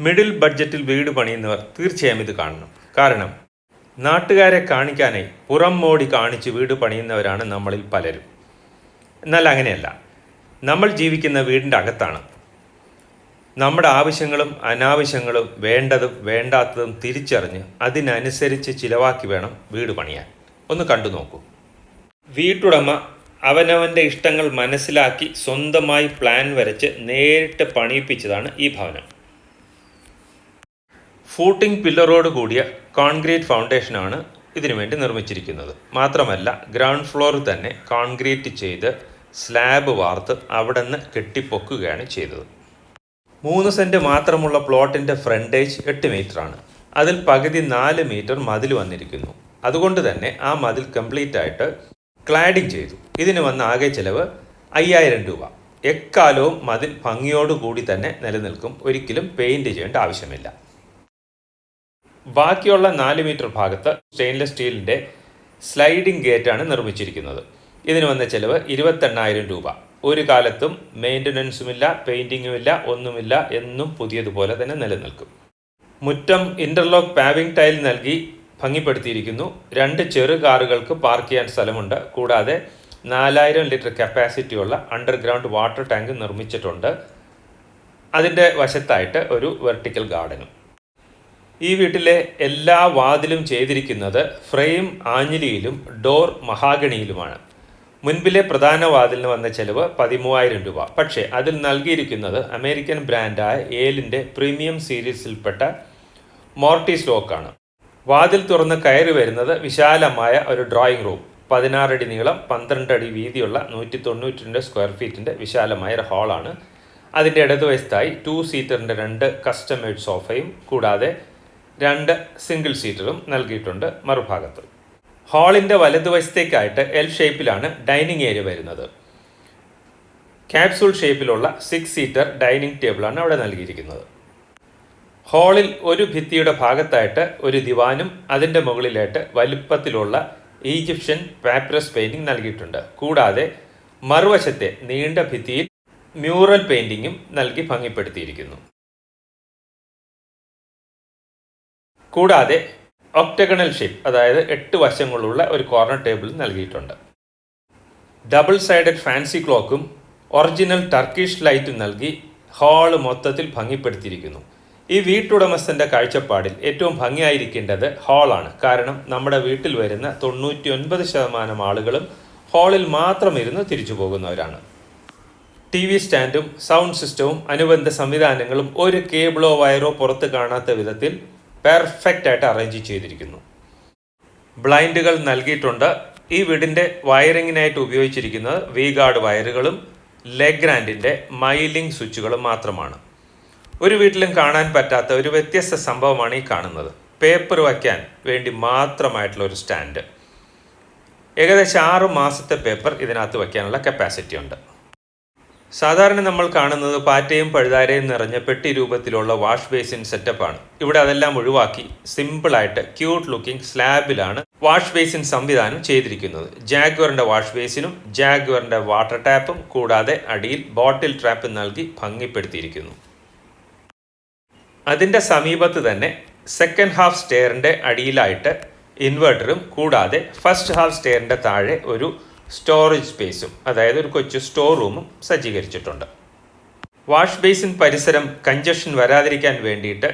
Middle ബഡ്ജറ്റിൽ വീട് പണിയുന്നവർ തീർച്ചയായും ഇത് കാണണം. കാരണം നാട്ടുകാരെ കാണിക്കാനായി പുറം മോടി കാണിച്ച് വീട് പണിയുന്നവരാണ് നമ്മളിൽ പലരും. എന്നാൽ അങ്ങനെയല്ല. നമ്മൾ ജീവിക്കുന്ന വീടിന്റെ അകത്താണ്. നമ്മുടെ ആവശ്യങ്ങളും അനാവശ്യങ്ങളും വേണ്ടതും വേണ്ടാത്തതും തിരിച്ചറിഞ്ഞ് അതിനനുസരിച്ച് ചിലവാക്കി വേണം വീട് പണിയാൻ. ഒന്ന് കണ്ടു നോക്കൂ. വീട്ടുടമ അവനവന്റെ ഇഷ്ടങ്ങൾ മനസ്സിലാക്കി സ്വന്തമായി പ്ലാൻ വരച്ച് നേരിട്ട് പണിയിപ്പിച്ചതാണ് ഈ ഭവനം. ഫൂട്ടിംഗ് പില്ലറോട് കൂടിയ കോൺക്രീറ്റ് ഫൗണ്ടേഷനാണ് ഇതിനു വേണ്ടി നിർമ്മിച്ചിരിക്കുന്നത്. മാത്രമല്ല ഗ്രൗണ്ട് ഫ്ലോറിൽ തന്നെ കോൺക്രീറ്റ് ചെയ്ത് സ്ലാബ് വാർത്ത് അവിടെ നിന്ന് കെട്ടിപ്പൊക്കുകയാണ് ചെയ്തത്. മൂന്ന് സെന്റ് മാത്രമുള്ള പ്ലോട്ടിന്റെ ഫ്രണ്ടേജ് എട്ട് മീറ്ററാണ് അതിൽ പകുതി നാല് മീറ്റർ മതിൽ വന്നിരിക്കുന്നു. അതുകൊണ്ട് തന്നെ ആ മതിൽ കംപ്ലീറ്റ് ആയിട്ട് ക്ലാഡിംഗ് ചെയ്തു. ഇതിന് വന്ന ആകെ ചിലവ് അയ്യായിരം രൂപ. എക്കാലവും മതിൽ ഭംഗിയോടുകൂടി തന്നെ നിലനിൽക്കും. ഒരിക്കലും പെയിന്റ് ചെയ്യേണ്ട ആവശ്യമില്ല. ബാക്കിയുള്ള നാല് മീറ്റർ ഭാഗത്ത് സ്റ്റെയിൻലെസ് സ്റ്റീലിന്റെ സ്ലൈഡിംഗ് ഗേറ്റാണ് നിർമ്മിച്ചിരിക്കുന്നത്. ഇതിന് വന്ന ചിലവ് ഇരുപത്തെണ്ണായിരം രൂപ. ഒരു കാലത്തും മെയിന്റനൻസുമില്ല പെയിന്റിങ്ങുമില്ല ഒന്നുമില്ല എന്നും പുതിയതുപോലെ തന്നെ നിലനിൽക്കും. മുറ്റം ഇന്റർലോക്ക് പാവിംഗ് ടൈൽ നൽകി ഭംഗിപ്പെടുത്തിയിരിക്കുന്നു. രണ്ട് ചെറു കാറുകൾക്ക് പാർക്ക് ചെയ്യാൻ സ്ഥലമുണ്ട്. കൂടാതെ നാലായിരം ലിറ്റർ കപ്പാസിറ്റിയുള്ള അണ്ടർഗ്രൗണ്ട് വാട്ടർ ടാങ്ക് നിർമ്മിച്ചിട്ടുണ്ട്. അതിന്റെ വശത്തായിട്ട് ഒരു വെർട്ടിക്കൽ ഗാർഡനും. ഈ വീട്ടിലെ എല്ലാ വാതിലും ചെയ്തിരിക്കുന്നത് ഫ്രെയിം ആഞ്ഞിലിയിലും ഡോർ മഹാഗണിയിലുമാണ്. മുൻപിലെ പ്രധാന വാതിലിന് വന്ന ചെലവ് പതിമൂവായിരം രൂപ. പക്ഷേ അതിൽ നൽകിയിരിക്കുന്നത് അമേരിക്കൻ ബ്രാൻഡായ ഏലിന്റെ പ്രീമിയം സീരീസിൽപ്പെട്ട മോർട്ടീസ് ലോക്കാണ് വാതിൽ തുറന്ന് കയറി വരുന്നത് വിശാലമായ ഒരു ഡ്രോയിങ് റൂം. പതിനാറടി നീളം പന്ത്രണ്ട് അടി വീതിയുള്ള നൂറ്റി തൊണ്ണൂറ്റി രണ്ട് സ്ക്വയർ ഫീറ്റിന്റെ വിശാലമായ ഒരു ഹാളാണ്. അതിന്റെ ഇടതുവശത്തായി ടു സീറ്ററിന്റെ രണ്ട് കസ്റ്റമേഡ് സോഫയും കൂടാതെ രണ്ട് സിംഗിൾ സീറ്ററും നൽകിയിട്ടുണ്ട് മറുഭാഗത്ത്. ഹാളിന്റെ വലതുവശത്തേക്കായിട്ട് എൽ ഷേപ്പിലാണ് ഡൈനിങ് ഏരിയ വരുന്നത്. ക്യാപ്സൂൾ ഷേപ്പിലുള്ള സിക്സ് സീറ്റർ ഡൈനിങ് ടേബിളാണ് അവിടെ നൽകിയിരിക്കുന്നത്. ഹാളിൽ ഒരു ഭിത്തിയുടെ ഭാഗത്തായിട്ട് ഒരു ദിവാനും അതിന്റെ മുകളിലായിട്ട് വലുപ്പത്തിലുള്ള ഈജിപ്ഷ്യൻ പാപ്രസ് പെയിന്റിംഗ് നൽകിയിട്ടുണ്ട്. കൂടാതെ മറുവശത്തെ നീണ്ട ഭിത്തിയിൽ മ്യൂറൽ പെയിന്റിങ്ങും നൽകി ഭംഗിപ്പെടുത്തിയിരിക്കുന്നു. കൂടാതെ ഒക്ടഗണൽ ഷേപ്പ് അതായത് എട്ട് വശങ്ങളുള്ള ഒരു കോർണർ ടേബിൾ നൽകിയിട്ടുണ്ട്. ഡബിൾ സൈഡഡ് ഫാൻസി ക്ലോക്കും ഒറിജിനൽ ടർക്കിഷ് ലൈറ്റും നൽകി ഹാൾ മൊത്തത്തിൽ ഭംഗിപ്പെടുത്തിയിരിക്കുന്നു. ഈ വീട്ടുടമസ്ഥന്റെ കാഴ്ചപ്പാടിൽ ഏറ്റവും ഭംഗിയായിരിക്കേണ്ടത് ഹാളാണ് കാരണം നമ്മുടെ വീട്ടിൽ വരുന്ന തൊണ്ണൂറ്റി ഒൻപത് ശതമാനം ആളുകളും ഹാളിൽ മാത്രം ഇരുന്ന് തിരിച്ചു പോകുന്നവരാണ്. ടി വി സ്റ്റാൻഡും സൗണ്ട് സിസ്റ്റവും അനുബന്ധ സംവിധാനങ്ങളും ഒരു കേബിളോ വയറോ പുറത്ത് കാണാത്ത വിധത്തിൽ പെർഫെക്റ്റ് ആയിട്ട് അറേഞ്ച് ചെയ്തിരിക്കുന്നു. ബ്ലൈൻഡുകൾ നൽകിയിട്ടുണ്ട്. ഈ വീടിന്റെ വയറിങ്ങിനായിട്ട് ഉപയോഗിച്ചിരിക്കുന്നത് വി ഗാർഡ് വയറുകളും ലെഗ്രാൻഡിന്റെ മൈലിംഗ് സ്വിച്ചുകളും മാത്രമാണ്. ഒരു വീട്ടിലും കാണാൻ പറ്റാത്ത ഒരു വ്യത്യസ്ത സംഭവമാണ് ഈ കാണുന്നത്. പേപ്പർ വയ്ക്കാൻ വേണ്ടി മാത്രമായിട്ടുള്ള ഒരു സ്റ്റാൻഡ്. ഏകദേശം ആറ് മാസത്തെ പേപ്പർ ഇതിനകത്ത് വയ്ക്കാനുള്ള കപ്പാസിറ്റി ഉണ്ട്. സാധാരണ നമ്മൾ കാണുന്നത് പാറ്റയും പഴുതാരയും നിറഞ്ഞ പെട്ടി രൂപത്തിലുള്ള വാഷ് ബേസിൻ സെറ്റപ്പാണ് ഇവിടെ അതെല്ലാം ഒഴിവാക്കി സിമ്പിളായിട്ട് ക്യൂട്ട് ലുക്കിംഗ് സ്ലാബിലാണ് വാഷ് ബേസിൻ സംവിധാനം ചെയ്തിരിക്കുന്നത്. ജാഗ്വറിന്റെ വാഷ് ബേസിനും ജാഗ്വറിന്റെ വാട്ടർ ടാപ്പും കൂടാതെ അടിയിൽ ബോട്ടിൽ ട്രാപ്പ് നൽകി ഭംഗിപ്പെടുത്തിയിരിക്കുന്നു. അതിന്റെ സമീപത്ത് തന്നെ സെക്കൻഡ് ഹാഫ് സ്റ്റെയറിന്റെ അടിയിലായിട്ട് ഇൻവെർട്ടറും കൂടാതെ ഫസ്റ്റ് ഹാഫ് സ്റ്റെയറിന്റെ താഴെ ഒരു സ്റ്റോറേജ് സ്പേസും അതായത് ഒരു കൊച്ചു സ്റ്റോർ റൂമും സജ്ജീകരിച്ചിട്ടുണ്ട്. വാഷ് ബേസിൻ പരിസരം കഞ്ചഷൻ വരാതിരിക്കാൻ വേണ്ടിയിട്ട്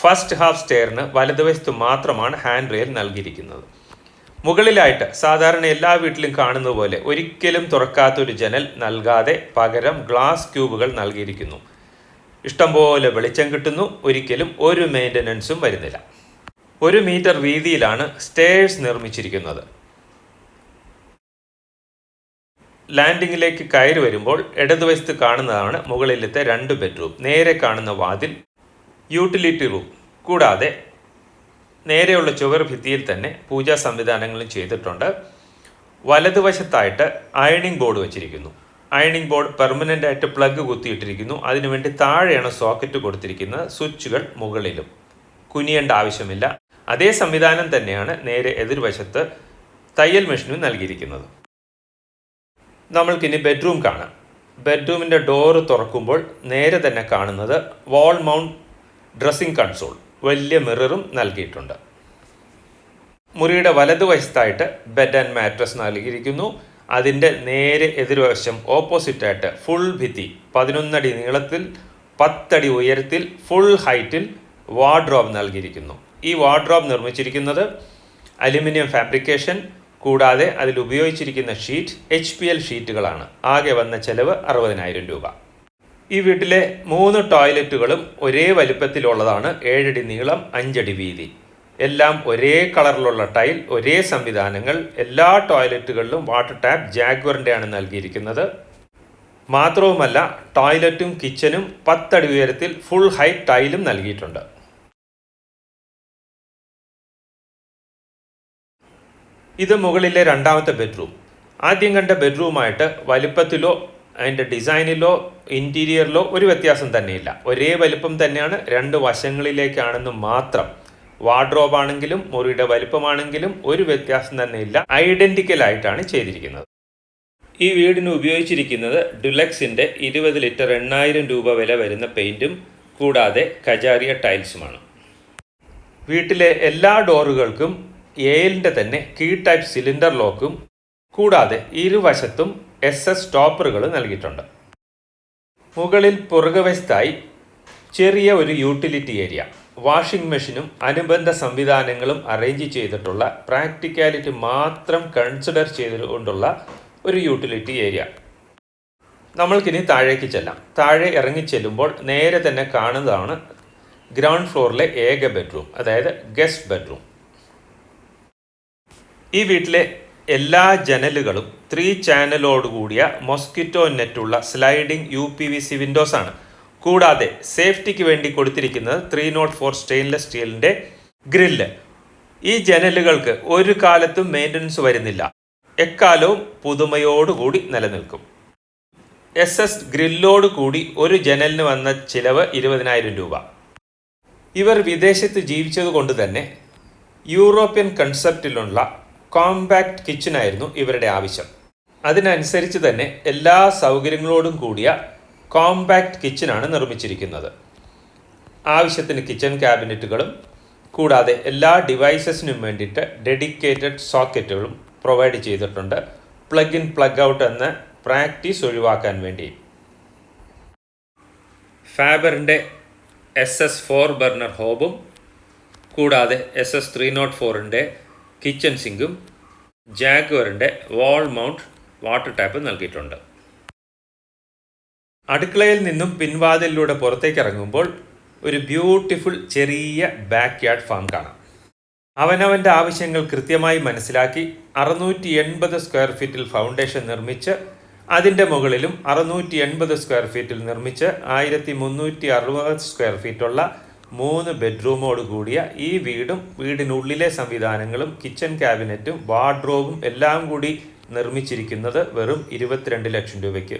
ഫസ്റ്റ് ഹാഫ് സ്റ്റെയറിന് വലതുവശത്ത് മാത്രമാണ് ഹാൻഡ് റെയിൽ നൽകിയിരിക്കുന്നത്. മുകളിലായിട്ട് സാധാരണ എല്ലാ വീട്ടിലും കാണുന്ന പോലെ ഒരിക്കലും തുറക്കാത്തൊരു ജനൽ നൽകാതെ പകരം ഗ്ലാസ് ക്യൂബുകൾ നൽകിയിരിക്കുന്നു. ഇഷ്ടംപോലെ വെളിച്ചം കിട്ടുന്നു ഒരിക്കലും ഒരു മെയിന്റനൻസും വരുന്നില്ല. ഒരു മീറ്റർ വീതിയിലാണ് സ്റ്റേഴ്സ് നിർമ്മിച്ചിരിക്കുന്നത്. ലാൻഡിങ്ങിലേക്ക് കയറി വരുമ്പോൾ ഇടതുവശത്ത് കാണുന്നതാണ് മുകളിലത്തെ രണ്ട് ബെഡ്റൂം. നേരെ കാണുന്ന വാതിൽ യൂട്ടിലിറ്റി റൂം. കൂടാതെ നേരെയുള്ള ചുവർ ഭിത്തിയിൽ തന്നെ പൂജാ സംവിധാനങ്ങളും ചെയ്തിട്ടുണ്ട്. വലതുവശത്തായിട്ട് അയണിംഗ് ബോർഡ് വെച്ചിരിക്കുന്നു. അയണിംഗ് ബോർഡ് പെർമനന്റ് ആയിട്ട് പ്ലഗ് കുത്തിയിട്ടിരിക്കുന്നു. അതിനുവേണ്ടി താഴെയാണ് സോക്കറ്റ് കൊടുത്തിരിക്കുന്നത് സ്വിച്ചുകൾ മുകളിലും. കുനിയേണ്ട ആവശ്യമില്ല. അതേ സംവിധാനം തന്നെയാണ് നേരെ എതിർവശത്ത് തയ്യൽ മെഷീനും നൽകിയിരിക്കുന്നത്. നമ്മൾക്കിനി ബെഡ്റൂം കാണാം. ബെഡ്റൂമിന്റെ ഡോറ് തുറക്കുമ്പോൾ നേരെ തന്നെ കാണുന്നത് വാൾ മൗണ്ട് ഡ്രസ്സിംഗ് കൺസോൾ വലിയ മിററും നൽകിയിട്ടുണ്ട്. മുറിയുടെ വലതുവശത്തായിട്ട് ബെഡ് ആൻഡ് മാട്രസ് നൽകിയിരിക്കുന്നു. അതിന്റെ നേരെ എതിർവശം ഓപ്പോസിറ്റായിട്ട് ഫുൾ ഭിത്തി പതിനൊന്നടി നീളത്തിൽ പത്തടി ഉയരത്തിൽ ഫുൾ ഹൈറ്റിൽ വാർഡ്രോബ് നൽകിയിരിക്കുന്നു. ഈ വാർഡ്രോബ് നിർമ്മിച്ചിരിക്കുന്നത് അലുമിനിയം ഫാബ്രിക്കേഷൻ കൂടാതെ അതിൽ ഉപയോഗിച്ചിരിക്കുന്ന ഷീറ്റ് എച്ച് പി എൽ ഷീറ്റുകളാണ് ആകെ വന്ന ചെലവ് അറുപതിനായിരം രൂപ. ഈ വീട്ടിലെ മൂന്ന് ടോയ്ലറ്റുകളും ഒരേ വലിപ്പത്തിലുള്ളതാണ്. ഏഴടി നീളം അഞ്ചടി വീതി. എല്ലാം ഒരേ കളറിലുള്ള ടൈൽ ഒരേ സംവിധാനങ്ങൾ. എല്ലാ ടോയ്ലറ്റുകളിലും വാട്ടർ ടാപ്പ് ജാഗ്വറിന്റെയാണ് നൽകിയിരിക്കുന്നത്. മാത്രവുമല്ല ടോയ്ലറ്റും കിച്ചനും പത്തടി ഉയരത്തിൽ ഫുൾ ഹൈറ്റ് ടൈലും നൽകിയിട്ടുണ്ട്. ഇത് മുകളിലെ രണ്ടാമത്തെ ബെഡ്റൂം. ആദ്യം കണ്ട ബെഡ്റൂമായിട്ട് വലിപ്പത്തിലോ അതിന്റെ ഡിസൈനിലോ ഇന്റീരിയറിലോ ഒരു വ്യത്യാസം തന്നെയില്ല. ഒരേ വലിപ്പം തന്നെയാണ് രണ്ട് വശങ്ങളിലേക്കാണെന്ന് മാത്രം. വാർഡ്രോബ് ആണെങ്കിലും മുറിയുടെ വലിപ്പമാണെങ്കിലും ഒരു വ്യത്യാസം തന്നെയില്ല. ഐഡന്റിക്കൽ ആയിട്ടാണ് ചെയ്തിരിക്കുന്നത്. ഈ വീടിന് ഉപയോഗിച്ചിരിക്കുന്നത് ഡുലക്സിന്റെ ഇരുപത് ലിറ്റർ എണ്ണായിരം രൂപ വില വരുന്ന പെയിന്റും കൂടാതെ കജാരിയ ടൈൽസുമാണ്. വീട്ടിലെ എല്ലാ ഡോറുകൾക്കും എയിലിന്റെ തന്നെ കീ ടൈപ്പ് സിലിണ്ടർ ലോക്കും കൂടാതെ ഇരുവശത്തും എസ് എസ് സ്റ്റോപ്പറുകൾ നൽകിയിട്ടുണ്ട്. മുകളിൽ പുറകുവശത്തായി ചെറിയ ഒരു യൂട്ടിലിറ്റി ഏരിയ. വാഷിംഗ് മെഷീനും അനുബന്ധ സംവിധാനങ്ങളും അറേഞ്ച് ചെയ്തിട്ടുള്ള പ്രാക്ടിക്കാലിറ്റി മാത്രം കൺസിഡർ ചെയ്തുകൊണ്ടുള്ള ഒരു യൂട്ടിലിറ്റി ഏരിയ. നമ്മൾക്കിനി താഴേക്ക് ചെല്ലാം. താഴെ ഇറങ്ങി ചെല്ലുമ്പോൾ നേരെ തന്നെ കാണുന്നതാണ് ഗ്രൗണ്ട് ഫ്ലോറിലെ ഏക ബെഡ്റൂം അതായത് ഗസ്റ്റ് ബെഡ്റൂം. ഈ വീട്ടിലെ എല്ലാ ജനലുകളും ത്രീ ചാനലോട് കൂടിയ mosquito നെറ്റുള്ള sliding U P V C windows ആണ്. കൂടാതെ സേഫ്റ്റിക്ക് വേണ്ടി കൊടുത്തിരിക്കുന്നത് ത്രീ നോട്ട് ഫോർ സ്റ്റെയിൻലെസ് സ്റ്റീലിന്റെ ഗ്രില്ല് ഈ ജനലുകൾക്ക് ഒരു കാലത്തും മെയിന്റനൻസ് വരുന്നില്ല. എക്കാലവും പുതുമയോടുകൂടി നിലനിൽക്കും. എസ് എസ് ഗ്രില്ലോട് കൂടി ഒരു ജനലിന് വന്ന ചിലവ് ഇരുപതിനായിരം രൂപ. ഇവർ വിദേശത്ത് ജീവിച്ചതുകൊണ്ട് തന്നെ യൂറോപ്യൻ കൺസെപ്റ്റിലുള്ള കോമ്പാക്ട് കിച്ചനായിരുന്നു ഇവരുടെ ആവശ്യം. അതിനനുസരിച്ച് തന്നെ എല്ലാ സൗകര്യങ്ങളോടും കൂടിയ കോമ്പാക്ട് കിച്ചനാണ് നിർമ്മിച്ചിരിക്കുന്നത്. ആവശ്യത്തിന് കിച്ചൺ ക്യാബിനറ്റുകളും കൂടാതെ എല്ലാ ഡിവൈസസിനും വേണ്ടിയിട്ട് ഡെഡിക്കേറ്റഡ് സോക്കറ്റുകളും പ്രൊവൈഡ് ചെയ്തിട്ടുണ്ട്. പ്ലഗ് ഇൻ പ്ലഗ് ഔട്ട് എന്ന പ്രാക്ടീസ് ഒഴിവാക്കാൻ വേണ്ടി. ഫാബറിന്റെ എസ് എസ് ഫോർ ബർണർ ഹോബും കൂടാതെ എസ് എസ് ത്രീ നോട്ട് ഫോറിന്റെ കിച്ചൺ സിങ്കും ജാഗ്വറിന്റെ വാൾ മൗണ്ട് വാട്ടർ ടാപ്പും നൽകിയിട്ടുണ്ട്. അടുക്കളയിൽ നിന്നും പിൻവാതിലൂടെ പുറത്തേക്ക് ഇറങ്ങുമ്പോൾ ഒരു ബ്യൂട്ടിഫുൾ ചെറിയ ബാക്ക് യാർഡ് ഫാം കാണാം. അവനവന്റെ ആവശ്യങ്ങൾ കൃത്യമായി മനസ്സിലാക്കി അറുന്നൂറ്റി എൺപത് സ്ക്വയർ ഫീറ്റിൽ ഫൗണ്ടേഷൻ നിർമ്മിച്ച് അതിന്റെ മുകളിലും അറുന്നൂറ്റി എൺപത് സ്ക്വയർ ഫീറ്റിൽ നിർമ്മിച്ച് ആയിരത്തി മുന്നൂറ്റി അറുപത് സ്ക്വയർ ഫീറ്റുള്ള മൂന്ന് ബെഡ്റൂമോട് കൂടിയ ഈ വീടും വീടിനുള്ളിലെ സംവിധാനങ്ങളും കിച്ചൺ ക്യാബിനറ്റും വാർഡ്രോബും എല്ലാം കൂടി നിർമ്മിച്ചിരിക്കുന്നത് വെറും ഇരുപത്തിരണ്ട് ലക്ഷം രൂപയ്ക്ക്.